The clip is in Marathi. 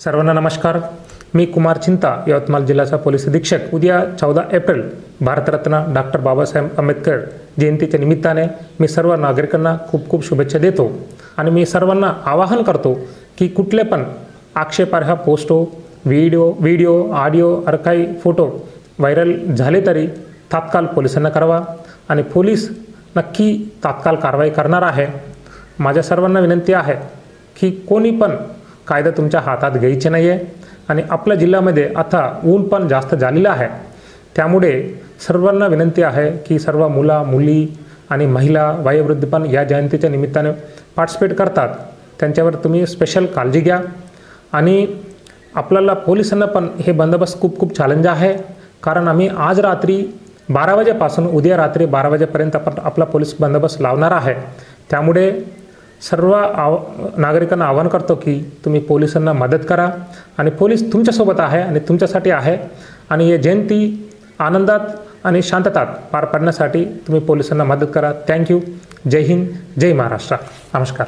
सर्वांना नमस्कार. मी कुमार चिंता यवतमाळ जिल्ह्याचा पोलीस अधीक्षक. उद्या चौदा एप्रिल भारतरत्न डॉक्टर बाबासाहेब आंबेडकर जयंतीच्या निमित्ताने मी सर्व नागरिकांना खूप खूप शुभेच्छा देतो आणि मी सर्वांना आवाहन करतो की कुठले पण आक्षेपार्ह पोस्टो व्हिडिओ व्हिडिओ ऑडिओ अर काही फोटो व्हायरल झाले तरी तात्काळ पोलिसांना करावा आणि पोलीस नक्की तात्काळ कारवाई करणार आहे. माझ्या सर्वांना विनंती आहे की कोणी पण कायदा तुमच्या हातात घ्यायचे नाही आहे आणि आपल्या जिल्ह्यामध्ये आता ऊन पण जास्त झालेलं आहे. त्यामुळे सर्वांना विनंती आहे की सर्व मुला मुली आणि महिला वयोवृद्ध पण या जयंतीच्या निमित्ताने पार्टिसिपेट करतात. त्यांच्यावर तुम्ही स्पेशल काळजी घ्या. आणि आपल्याला पोलिसांना पण हे बंदोबस्त खूप खूप चॅलेंज आहे. कारण आम्ही आज रात्री बारा वाजेपासून उद्या रात्री बारा वाजेपर्यंत आपण आपला पोलीस बंदोबस्त लावणार आहे. त्यामुळे सर्व आव नागरिकांना आवाहन करतो की तुम्ही पोलिसांना मदत करा आणि पोलीस तुमच्यासोबत आहे आणि तुमच्यासाठी आहे आणि हे जयंती आनंदात आणि शांततात पार पाडण्यासाठी तुम्ही पोलिसांना मदत करा. थँक्यू जय हिंद. जय महाराष्ट्र. नमस्कार.